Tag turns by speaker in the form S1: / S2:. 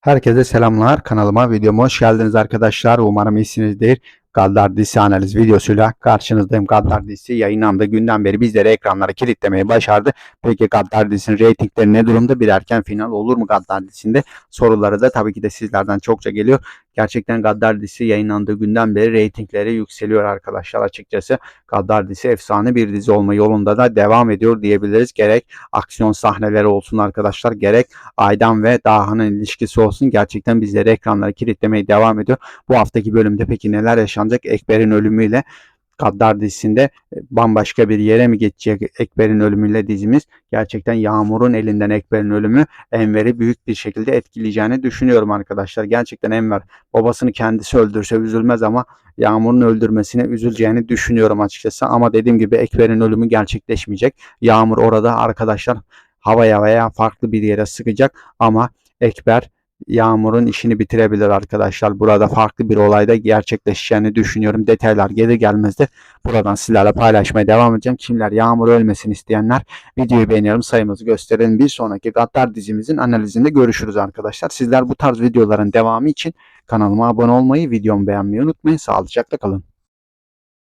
S1: Herkese selamlar. Kanalıma, videoma hoş geldiniz arkadaşlar. Umarım iyisinizdir. Gaddar dizisi analiz videosuyla karşınızdayım. Gaddar dizisi yayınlandığı günden beri bizleri ekranlara kilitlemeyi başardı. Peki Gaddar dizisinin reytingleri ne durumda? Bir erken final olur mu Gaddar dizisinde? Soruları da tabii ki de sizlerden çokça geliyor. Gerçekten Gaddar dizisi yayınlandığı günden beri reytingleri yükseliyor arkadaşlar açıkçası. Gaddar dizisi efsane bir dizi olma yolunda da devam ediyor diyebiliriz. Gerek aksiyon sahneleri olsun arkadaşlar gerek Aydan ve Daha'nın ilişkisi olsun gerçekten bizleri ekranlara kilitlemeye devam ediyor. Bu haftaki bölümde peki neler yaşanacak? Ekber'in ölümüyle Gaddar dizisinde e, bambaşka bir yere mi geçecek Ekber'in ölümüyle dizimiz? Gerçekten Yağmur'un elinden Ekber'in ölümü Enver'i büyük bir şekilde etkileyeceğini düşünüyorum arkadaşlar. Gerçekten Enver babasını kendisi öldürse üzülmez ama Yağmur'un öldürmesine üzüleceğini düşünüyorum açıkçası. Ama dediğim gibi Ekber'in ölümü gerçekleşmeyecek. Yağmur orada arkadaşlar havaya veya farklı bir yere sıkacak ama Ekber Yağmur'un işini bitirebilir arkadaşlar. Burada farklı bir olayda gerçekleşeceğini düşünüyorum. Detaylar gelir gelmez de buradan sizlerle paylaşmaya devam edeceğim. Kimler Yağmur ölmesini isteyenler videoyu beğeniyorum sayımızı gösterin. Bir sonraki Gaddar dizimizin analizinde görüşürüz arkadaşlar. Sizler bu tarz videoların devamı için kanalıma abone olmayı, videomu beğenmeyi unutmayın. Sağlıcakla kalın.